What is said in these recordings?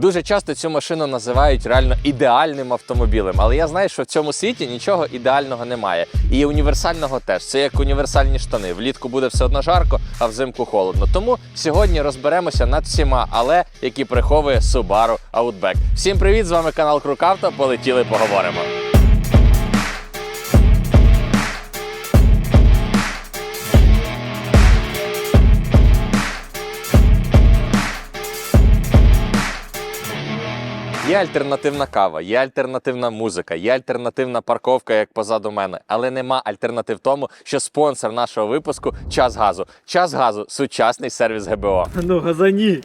Дуже часто цю машину називають реально ідеальним автомобілем, але я знаю, що в цьому світі нічого ідеального немає. І універсального теж. Це як універсальні штани. Влітку буде все одно жарко, а взимку холодно. Тому сьогодні розберемося над всіма, але які приховує Subaru Outback. Всім привіт! З вами канал Крукавто. Полетіли, поговоримо. Є альтернативна кава, є альтернативна музика, є альтернативна парковка, як позаду мене. Але нема альтернатив тому, що спонсор нашого випуску час газу. Час газу сучасний сервіс ГБО. Ну, газані.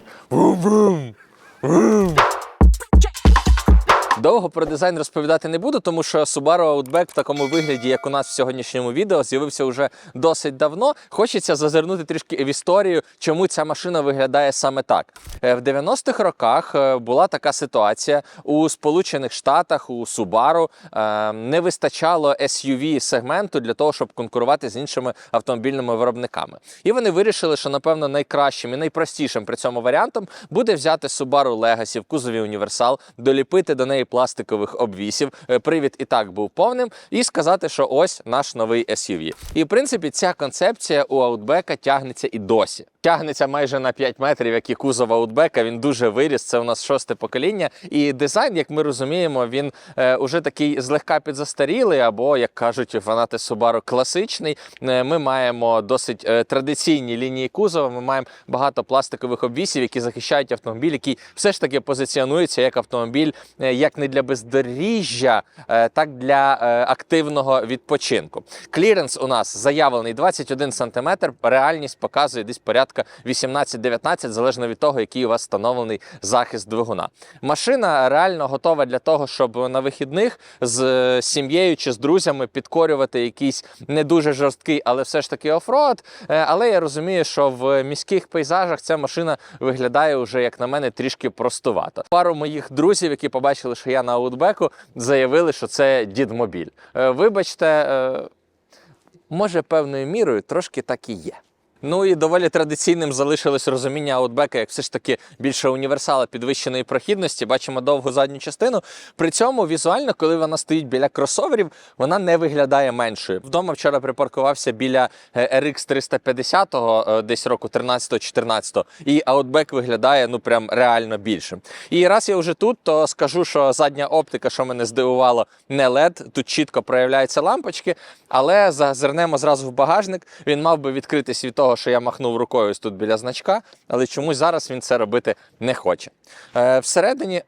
Довго про дизайн розповідати не буду, тому що Subaru Outback в такому вигляді, як у нас в сьогоднішньому відео, з'явився вже досить давно. Хочеться зазирнути трішки в історію, чому ця машина виглядає саме так. Е, В 90-х роках е, була така ситуація у Сполучених Штатах, у Subaru е, не вистачало SUV сегменту для того, щоб конкурувати з іншими автомобільними виробниками. І вони вирішили, що напевно найкращим і найпростішим при цьому варіантом буде взяти Subaru Legacy в кузові універсал, доліпити до неї пластикових обвісів. е, Привід і так був повним, і сказати, що ось наш новий SUV. І в принципі, ця концепція у Outback тягнеться і досі. Тягнеться майже на 5 метрів, як і кузов Outback, Він дуже виріс. Це у нас шосте покоління. І дизайн, як ми розуміємо, він е, уже такий злегка підзастарілий, або як кажуть фанати Subaru, класичний. Е, Ми маємо досить е, традиційні лінії кузова. Ми маємо багато пластикових обвісів, які захищають автомобіль, який все ж таки позиціонується як автомобіль, е, як не для бездоріжжя, е, так для е, активного відпочинку. Кліренс у нас заявлений 21 см, реальність показує десь порядка 18-19, залежно від того, який у вас встановлений захист двигуна. Машина реально готова для того, щоб на вихідних з е, сім'єю чи з друзями підкорювати якийсь не дуже жорсткий, але все ж таки офроад. Але я розумію, що в міських пейзажах ця машина виглядає вже, як на мене, трішки простувато. Пару моїх друзів, які побачили, що я на аутбеку, заявили, що це дідмобіль. Е, Вибачте, е, може, певною мірою трошки так і є. Ну і доволі традиційним залишилось розуміння аутбека як все ж таки більше універсала підвищеної прохідності. Бачимо довгу задню частину. При цьому візуально, коли вона стоїть біля кросоверів, вона не виглядає меншою. Вдома вчора припаркувався біля е, RX 350 е, десь року 13-14, і аутбек виглядає ну прям реально більшим. І раз я вже тут, то скажу, що задня оптика, що мене здивувало, не LED, тут чітко проявляються лампочки, але зазирнемо зразу в багажник. Він мав би відкритись від того, що я махнув рукою ось тут біля значка, але чомусь зараз він це робити не хоче. Е, всередині.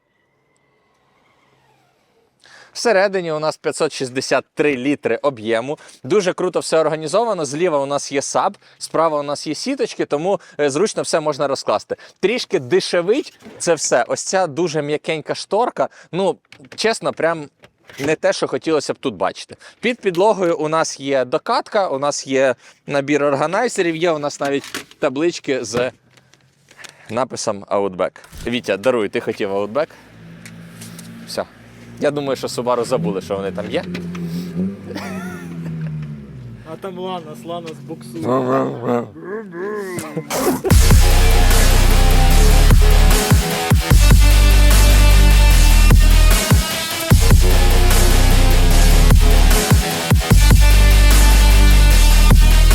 Всередині у нас 563 літри об'єму. Дуже круто все організовано. Зліва у нас є саб, справа у нас є сіточки, тому е, зручно все можна розкласти. Трішки дешевить це все. Ось ця дуже м'якенька шторка. Ну, чесно, прям. Не те, що хотілося б тут бачити. Під підлогою у нас є докатка, у нас є набір органайзерів, є у нас навіть таблички з написом Outback. Вітя, даруй, ти хотів Outback? Все. Я думаю, що Subaru забули, що вони там є. А там Ланос, Ланос буксує.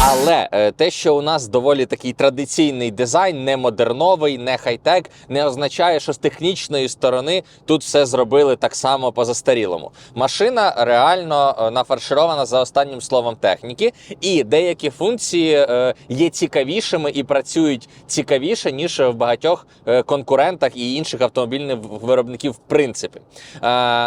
Але е, те, що у нас доволі такий традиційний дизайн, не модерновий, не хай-тек, не означає, що з технічної сторони тут все зробили так само по застарілому. Машина реально е, нафарширована за останнім словом техніки, і деякі функції е, є цікавішими і працюють цікавіше ніж в багатьох конкурентах і інших автомобільних виробників, в принципі.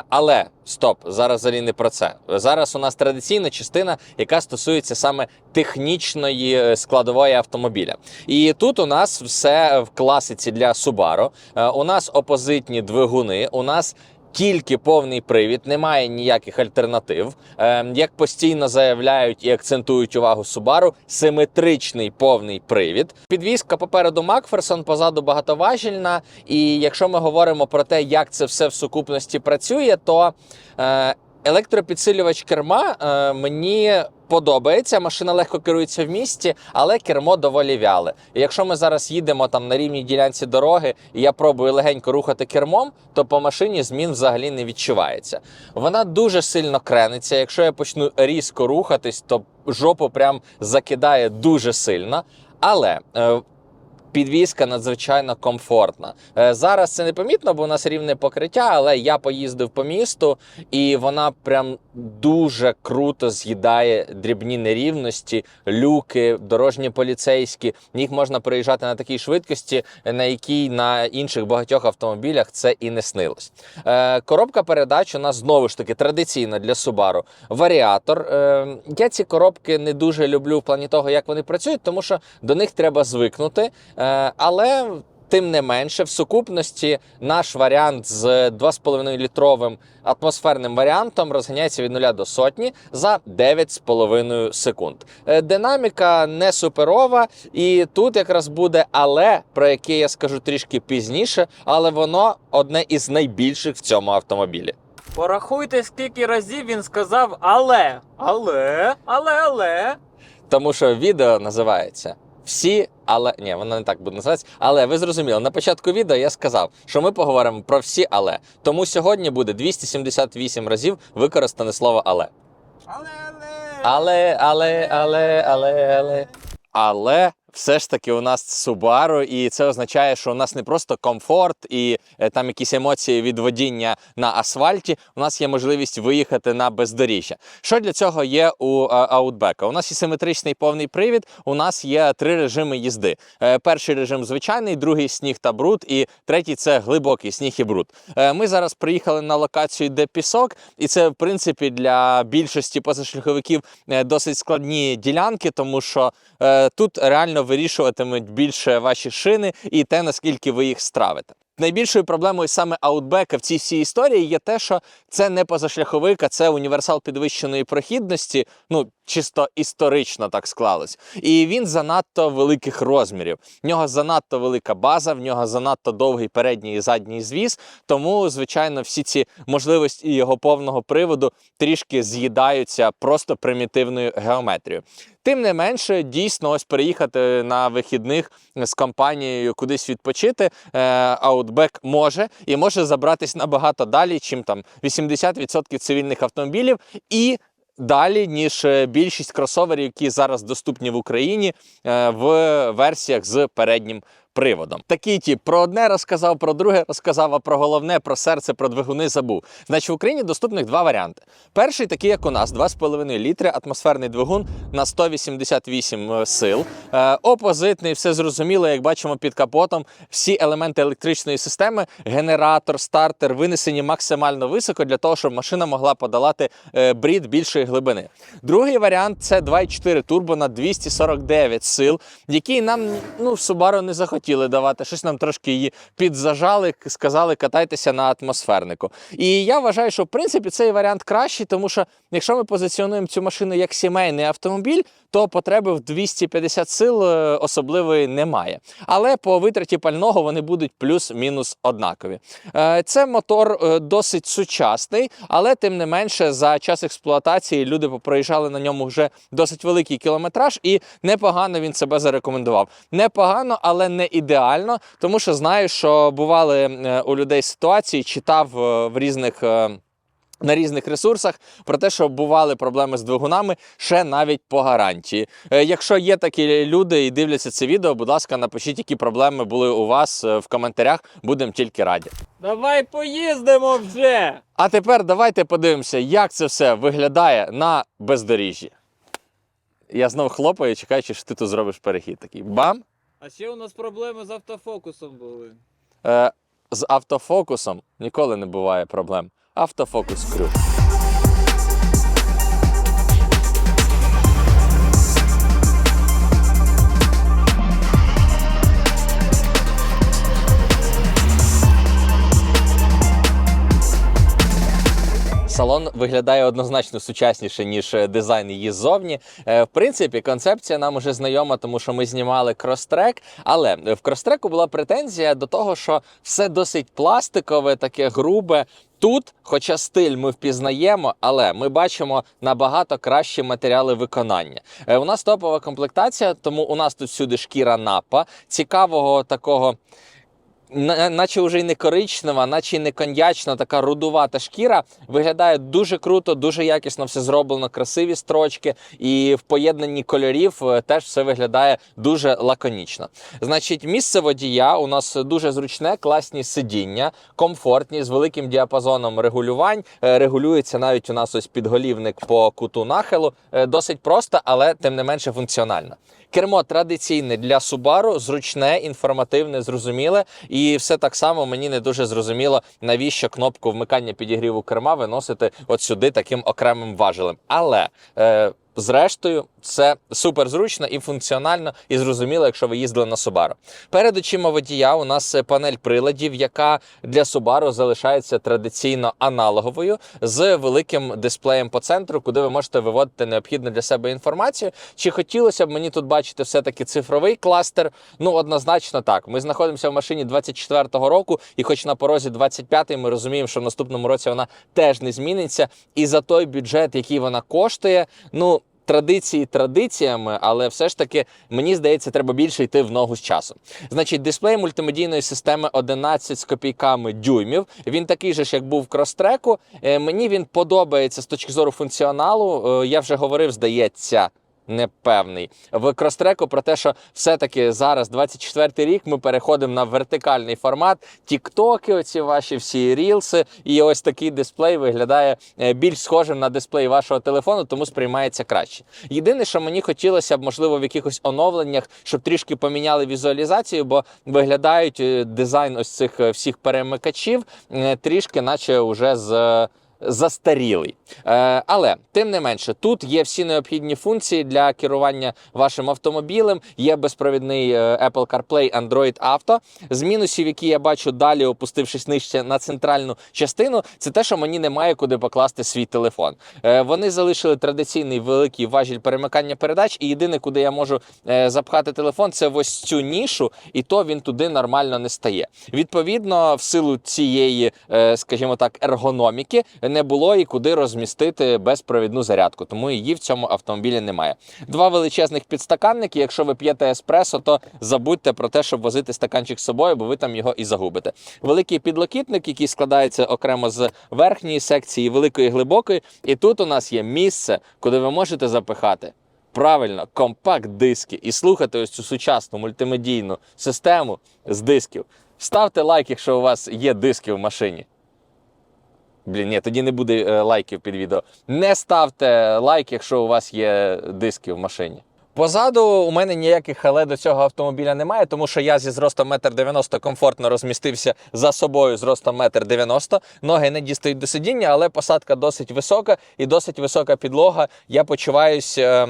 Але стоп, зараз взагалі не про це. Зараз у нас традиційна частина, яка стосується саме технічної складової автомобіля. І тут у нас все в класиці для Subaru. Е, У нас опозитні двигуни, у нас. Тільки повний привід, немає ніяких альтернатив. Е, як постійно заявляють і акцентують увагу Subaru, симетричний повний привід. Підвізка попереду Макферсон, позаду багатоважільна. І якщо ми говоримо про те, як це все в сукупності працює, то е, Електропідсилювач керма е, мені подобається. Машина легко керується в місті, але кермо доволі вяле. І якщо ми зараз їдемо там на рівній ділянці дороги, і я пробую легенько рухати кермом, то по машині змін взагалі не відчувається. Вона дуже сильно крениться. Якщо я почну різко рухатись, то жопу прям закидає дуже сильно. Але е, підвізка надзвичайно комфортна. Е, Зараз це не помітно, бо у нас рівне покриття, але я поїздив по місту, і вона прям дуже круто з'їдає дрібні нерівності, люки, дорожні поліцейські. Їх можна переїжджати на такій швидкості, на якій на інших багатьох автомобілях це і не снилось. Е, Коробка передач у нас знову ж таки традиційна для Subaru. Варіатор. Е, Я ці коробки не дуже люблю в плані того, як вони працюють, тому що до них треба звикнути. Е, Але тим не менше, в сукупності наш варіант з 2,5 літровим атмосферним варіантом розганяється від 0 до сотні за 9,5 секунд. Е, Динаміка не суперова, і тут якраз буде але, про яке я скажу трішки пізніше, але воно одне із найбільших в цьому автомобілі. Порахуйте, скільки разів він сказав але. Але, але, але. Тому що відео називається Всі, але ні, воно не так буде називатися. Але ви зрозуміли, на початку відео я сказав, що ми поговоримо про всі але. Тому сьогодні буде 278 разів використане слово але. Але, але. Але, але, але, але, але. Але все ж таки у нас Subaru, і це означає, що у нас не просто комфорт і е, там якісь емоції від водіння на асфальті. У нас є можливість виїхати на бездоріжжя. Що для цього є у е, Outback? У нас є симетричний повний привід. У нас є три режими їзди. Е, Перший режим звичайний, другий сніг та бруд, і третій це глибокий сніг і бруд. Ми зараз приїхали на локацію, де пісок, і це в принципі для більшості позашляховиків досить складні ділянки, тому що тут реально вирішуватимуть більше ваші шини і те, наскільки ви їх стравите. Найбільшою проблемою саме Outback в цій всій історії є те, що це не позашляховик, а це універсал підвищеної прохідності. Ну чисто історично так склалось. І він занадто великих розмірів. В нього занадто велика база, в нього занадто довгий передній і задній звіз. Тому, звичайно, всі ці можливості його повного приводу трішки з'їдаються просто примітивною геометрією. Тим не менше, дійсно, ось переїхати на вихідних з компанією кудись відпочити. аутбек може і може забратись набагато далі, чим там 80% цивільних автомобілів, і далі, ніж е, більшість кросоверів, які зараз доступні в Україні е, в версіях з переднім приводом. Такий тип про одне розказав, про друге розказав, а про головне, про серце, про двигуни забув. Значить, в Україні доступних два варіанти. Перший такий, як у нас, 2,5 літри, атмосферний двигун на 188 сил. Е, опозитний, все зрозуміло, як бачимо під капотом. Всі елементи електричної системи, генератор, стартер винесені максимально високо для того, щоб машина могла подолати е, брід більшої глибини. Другий варіант це 2,4 турбо на 249 сил, який нам ну, Subaru не захотіли давати. Щось нам трошки її підзажали, сказали, катайтеся на атмосфернику. І я вважаю, що в принципі цей варіант кращий, тому що якщо ми позиціонуємо цю машину як сімейний автомобіль, то потреби в 250 сил е, особливої немає. Але по витраті пального вони будуть плюс-мінус однакові. Е, Це мотор е, досить сучасний, але тим не менше за час експлуатації люди проїжджали на ньому вже досить великий кілометраж, і непогано він себе зарекомендував. Непогано, але не ідеально, тому що знаю, що бували у людей ситуації, читав в різних. На різних ресурсах про те, що бували проблеми з двигунами ще навіть по гарантії. Е, Якщо є такі люди і дивляться це відео, будь ласка, напишіть, які проблеми були у вас е, в коментарях. Будемо тільки раді. Давай поїздимо вже. А тепер давайте подивимося, як це все виглядає на бездоріжжі. Я знов хлопаю, чекаючи, що ти тут зробиш перехід. Такий бам! А ще у нас проблеми з автофокусом були. Е, з автофокусом ніколи не буває проблем. Autofocus Crew. Салон виглядає однозначно сучасніше, ніж е, дизайн її ззовні. Е, В принципі, концепція нам уже знайома, тому що ми знімали крострек. Але в кростреку була претензія до того, що все досить пластикове, таке грубе. Тут, хоча стиль ми впізнаємо, але ми бачимо набагато кращі матеріали виконання. Е, У нас топова комплектація, тому у нас тут всюди шкіра напа, цікавого такого. На- Наче вже й не коричнева, наче й не коньячна, така рудувата шкіра. Виглядає дуже круто, дуже якісно все зроблено, красиві строчки, і в поєднанні кольорів е, теж все виглядає дуже лаконічно. Значить, місце водія у нас дуже зручне, класні сидіння, комфортні, з великим діапазоном регулювань. Е, Регулюється навіть у нас ось підголівник по куту нахилу. Е, Досить просто, але тим не менше функціонально. Кермо традиційне для Subaru, зручне, інформативне, зрозуміле. І все так само мені не дуже зрозуміло, навіщо кнопку вмикання підігріву керма виносити от сюди таким окремим важелем. Але е, зрештою, це супер зручно і функціонально, і зрозуміло, якщо ви їздили на Subaru. Перед очима водія у нас панель приладів, яка для Subaru залишається традиційно аналоговою з великим дисплеєм по центру, куди ви можете виводити необхідну для себе інформацію. Чи хотілося б мені тут бачити все-таки цифровий кластер? Ну, однозначно так. Ми знаходимося в машині 24-го року, і хоч на порозі 25-й, ми розуміємо, що в наступному році вона теж не зміниться. І за той бюджет, який вона коштує, ну. Традиції традиціями, але все ж таки мені здається, треба більше йти в ногу з часом. Значить, дисплей мультимедійної системи 11 з копійками дюймів. Він такий же ж, як був в кростреку. Е, Мені він подобається з точки зору функціоналу. Е, Я вже говорив, здається. Непевний в кростреку про те, що все-таки зараз, 24-й рік, ми переходимо на вертикальний формат. Тіктоки, оці ваші всі рілси, і ось такий дисплей виглядає е, більш схожим на дисплей вашого телефону, тому сприймається краще. Єдине, що мені хотілося б, можливо, в якихось оновленнях, щоб трішки поміняли візуалізацію, бо виглядають е, дизайн ось цих е, всіх перемикачів трішки, наче уже з. Застарілий, е, але тим не менше, тут є всі необхідні функції для керування вашим автомобілем. Є безпровідний е, Apple CarPlay, Android Auto. З мінусів, які я бачу далі, опустившись нижче на центральну частину, це те, що мені немає куди покласти свій телефон. Е, вони залишили традиційний великий важіль перемикання передач, і єдине, куди я можу запхати телефон, це в ось цю нішу, і то він туди нормально не стає. Відповідно, в силу цієї, скажімо так, ергономіки не було і куди розмістити безпровідну зарядку, тому її в цьому автомобілі немає. Два величезних підстаканники. Якщо ви п'єте еспресо, то забудьте про те, щоб возити стаканчик з собою, бо ви там його і загубите. Великий підлокітник, який складається окремо з верхньої секції, великої глибокої. І тут у нас є місце, куди ви можете запихати. Правильно, компакт-диски і слухати ось цю сучасну мультимедійну систему з дисків. Ставте лайк, якщо у вас є диски в машині. Блін, ні, тоді не буде е, лайків під відео. Не ставте лайк, якщо у вас є диски в машині. Позаду у мене ніяких хале до цього автомобіля немає, тому що я зі зростом 1,90 м комфортно розмістився за собою зростом 1,90 м. Ноги не дістають до сидіння, але посадка досить висока і досить висока підлога. Я почуваюсь, е,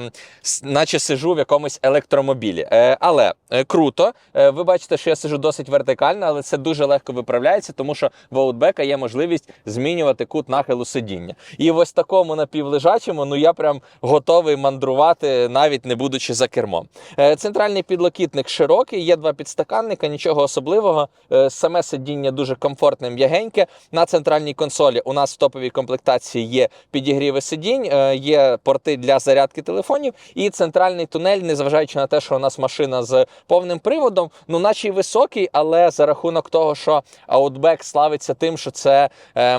наче сижу в якомусь електромобілі. Е, але е, круто. Е, ви бачите, що я сижу досить вертикально, але це дуже легко виправляється, тому що в Outback є можливість змінювати кут нахилу сидіння. І в ось такому напівлежачому, ну я прям готовий мандрувати, навіть не будучи за кермом. Е, Центральний підлокітник широкий, є два підстаканника, нічого особливого. Е, Саме сидіння дуже комфортне, м'ягеньке. На центральній консолі у нас в топовій комплектації є підігріви сидінь, е, є порти для зарядки телефонів і центральний тунель, незважаючи на те, що у нас машина з повним приводом, ну наче й високий, але за рахунок того, що Outback славиться тим, що це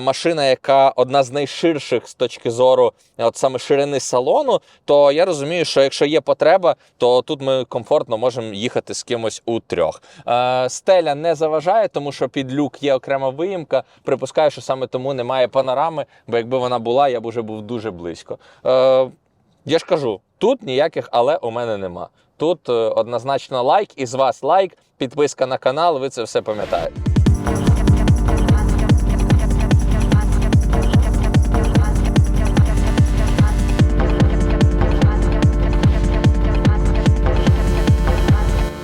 машина, яка одна з найширших з точки зору от саме ширини салону, то я розумію, що якщо є потреба, то тут ми комфортно можемо їхати з кимось у трьох. Е, стеля не заважає, тому що під люк є окрема виїмка. Припускаю, що саме тому немає панорами, бо якби вона була, я б уже був дуже близько. Е, я ж кажу, тут ніяких але у мене нема. Тут е, однозначно лайк, і з вас лайк, підписка на канал, ви це все пам'ятаєте.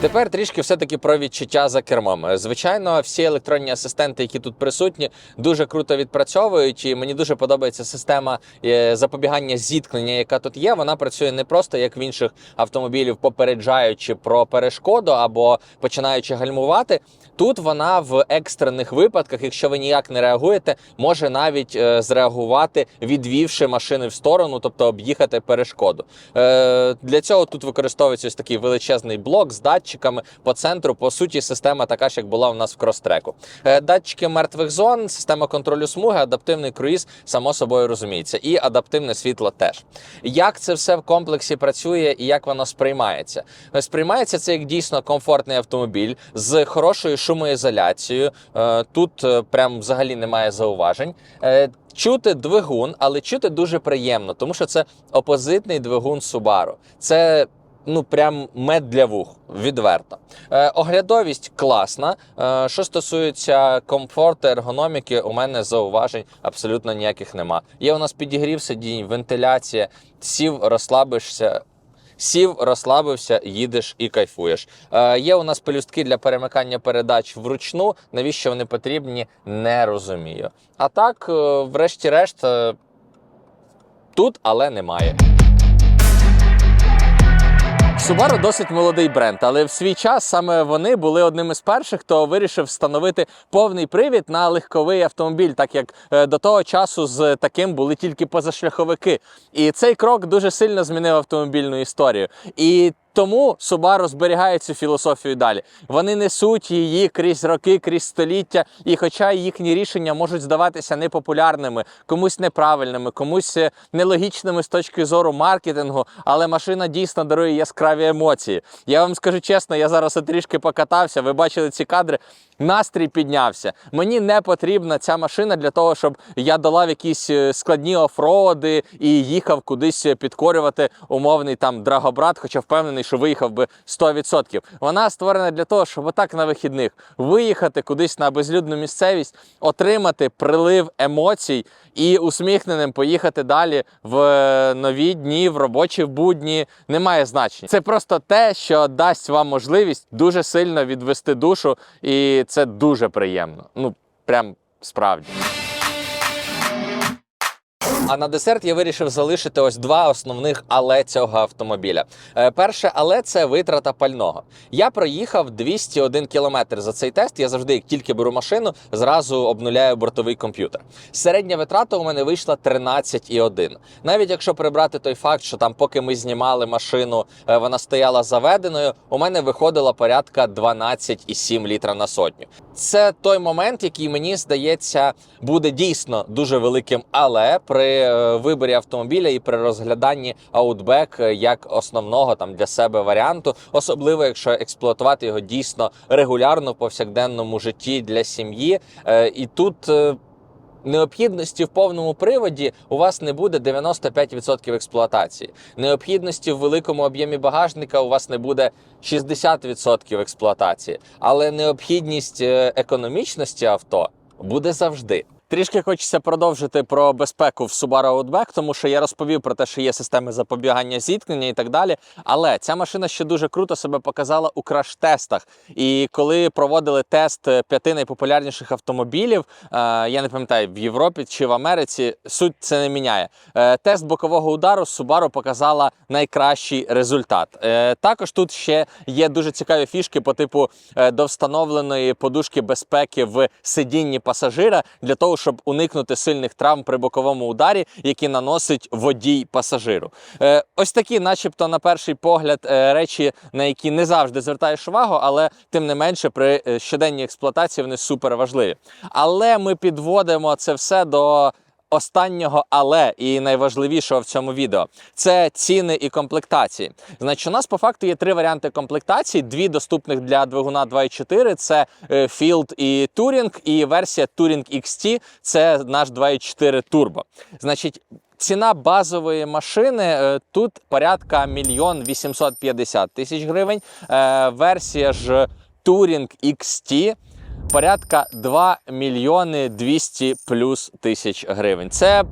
Тепер трішки все-таки про відчуття за кермом. Звичайно, всі електронні асистенти, які тут присутні, дуже круто відпрацьовують. І мені дуже подобається система е, запобігання зіткнення, яка тут є. Вона працює не просто як в інших автомобілів, попереджаючи про перешкоду або починаючи гальмувати. Тут вона в екстрених випадках, якщо ви ніяк не реагуєте, може навіть е, зреагувати, відвівши машини в сторону, тобто об'їхати перешкоду. Е, для цього тут використовується ось такий величезний блок з по центру. По суті, система така ж, як була у нас в кростреку. Е, датчики мертвих зон, система контролю смуги, адаптивний круїз, само собою розуміється, і адаптивне світло теж. Як це все в комплексі працює і як воно сприймається? Е, Сприймається це як дійсно комфортний автомобіль з хорошою шумоізоляцією. Е, Тут прям взагалі немає зауважень. Чути двигун, але чути дуже приємно, тому що це опозитний двигун Subaru. Це ну прям мед для вух, відверто. Е, оглядовість класна. Е, що стосується комфорту, ергономіки, у мене зауважень абсолютно ніяких нема. Є у нас підігрів сидінь, вентиляція, сів, розслабишся. Сів, розслабився, їдеш і кайфуєш. Е, є у нас пелюстки для перемикання передач вручну. Навіщо вони потрібні, не розумію. А так, е, врешті-решт, е, тут, але немає. Subaru досить молодий бренд, але в свій час саме вони були одним із перших, хто вирішив встановити повний привід на легковий автомобіль, так як е, до того часу з таким були тільки позашляховики. І цей крок дуже сильно змінив автомобільну історію. І тому Subaru зберігає цю філософію далі. Вони несуть її крізь роки, крізь століття, і хоча їхні рішення можуть здаватися непопулярними, комусь неправильними, комусь е, нелогічними з точки зору маркетингу, але машина дійсно дарує яскраві емоції. Я вам скажу чесно, я зараз трішки покатався. Ви бачили ці кадри. Настрій піднявся. Мені не потрібна ця машина для того, щоб я долав якісь е, складні офроди і їхав кудись підкорювати умовний там драгобрат, хоча впевнений, що виїхав би 100%. Вона створена для того, щоб отак на вихідних виїхати кудись на безлюдну місцевість, отримати прилив емоцій і усміхненим поїхати далі в е, нові дні, в робочі будні. Немає значення. Це просто те, що дасть вам можливість дуже сильно відвести душу, і це дуже приємно. Ну прям справді. А на десерт я вирішив залишити ось два основних але цього автомобіля. Е, перше, але це витрата пального. Я проїхав 201 кілометр за цей тест. Я завжди, як тільки беру машину, зразу обнуляю бортовий комп'ютер. Середня витрата у мене вийшла 13,1. Навіть якщо прибрати той факт, що там, поки ми знімали машину, е, вона стояла заведеною, у мене виходило порядка 12,7 літра на сотню. Це той момент, який мені здається буде дійсно дуже великим, але при е, виборі автомобіля і при розгляданні Outback е, як основного там для себе варіанту, особливо якщо експлуатувати його дійсно регулярно в повсякденному житті для сім'ї. Е, І тут. Необхідності в повному приводі у вас не буде 95% експлуатації. Необхідності в великому об'ємі багажника у вас не буде 60% експлуатації. Але необхідність економічності авто буде завжди. Трішки хочеться продовжити про безпеку в Subaru Outback, тому що я розповів про те, що є системи запобігання зіткнення і так далі. Але ця машина ще дуже круто себе показала у краш-тестах. І коли проводили тест е, п'яти найпопулярніших автомобілів, е, я не пам'ятаю в Європі чи в Америці, суть це не міняє. Е, Тест бокового удару Subaru показала найкращий результат. Також тут ще є дуже цікаві фішки по типу до встановленої подушки безпеки в сидінні пасажира для того, щоб уникнути сильних травм при боковому ударі, які наносить водій пасажиру. Е, Ось такі, начебто, на перший погляд, е, речі, на які не завжди звертаєш увагу, але тим не менше при е, щоденній експлуатації вони супер важливі. Але ми підводимо це все до. Останнього, але і найважливішого в цьому відео це ціни і комплектації. Значить, у нас по факту є три варіанти комплектації: дві доступних для двигуна 2.4 це е, Field і Touring, і версія Touring XT це наш 2.4 Turbo. Значить, Ціна базової машини е, тут порядка мільйон 850 тисяч гривень. Е, Версія ж Touring XT порядка 2 мільйони 200 плюс тисяч гривень. Це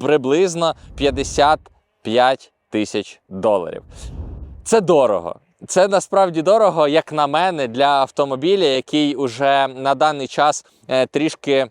приблизно 55 тисяч доларів. Це дорого. Це насправді дорого, як на мене, для автомобіля, який уже на даний час е, трішки.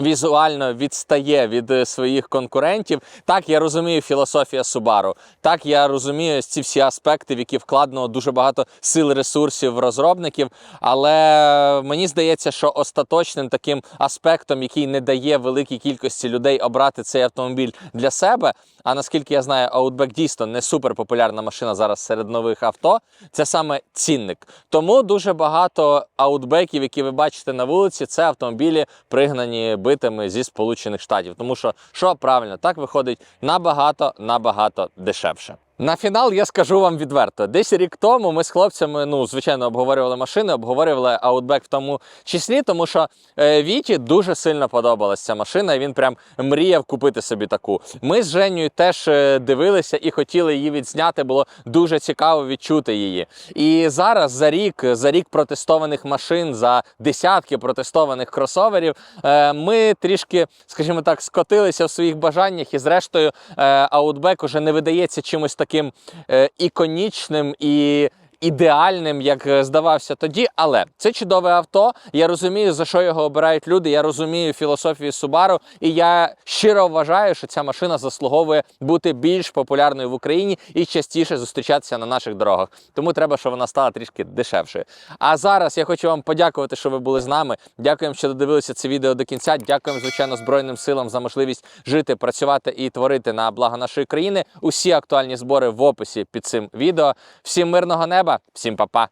Візуально відстає від е, своїх конкурентів. Так, я розумію філософія Subaru. Так, я розумію ці всі аспекти, в які вкладено дуже багато сил ресурсів розробників. Але мені здається, що остаточним таким аспектом, який не дає великій кількості людей обрати цей автомобіль для себе. А наскільки я знаю, Outback дійсно не супер популярна машина зараз серед нових авто. Це саме цінник. Тому дуже багато аутбеків, які ви бачите на вулиці, це автомобілі пригнані битими зі Сполучених Штатів. Тому що що правильно, так виходить набагато набагато дешевше. На фінал я скажу вам відверто. Десь рік тому ми з хлопцями, ну звичайно, обговорювали машини, обговорювали Outback в тому числі, тому що е, Віті дуже сильно подобалася ця машина, і він прям мріяв купити собі таку. Ми з Женєю теж е, дивилися і хотіли її відзняти. Було дуже цікаво відчути її. І зараз за рік, за рік протестованих машин, за десятки протестованих кросоверів, е, ми трішки, скажімо так, скотилися в своїх бажаннях, і зрештою Outback уже не видається чимось таким е, іконічним і. Ідеальним, як е, здавався тоді, але це чудове авто. Я розумію, за що його обирають люди. Я розумію філософію Subaru, і я щиро вважаю, що ця машина заслуговує бути більш популярною в Україні і частіше зустрічатися на наших дорогах. Тому треба, щоб вона стала трішки дешевшою. А зараз я хочу вам подякувати, що ви були з нами. Дякуємо, що додивилися це відео до кінця. Дякуємо, звичайно, Збройним силам за можливість жити, працювати і творити на благо нашої країни. Усі актуальні збори в описі під цим відео. Всім мирного неба, всім па-па!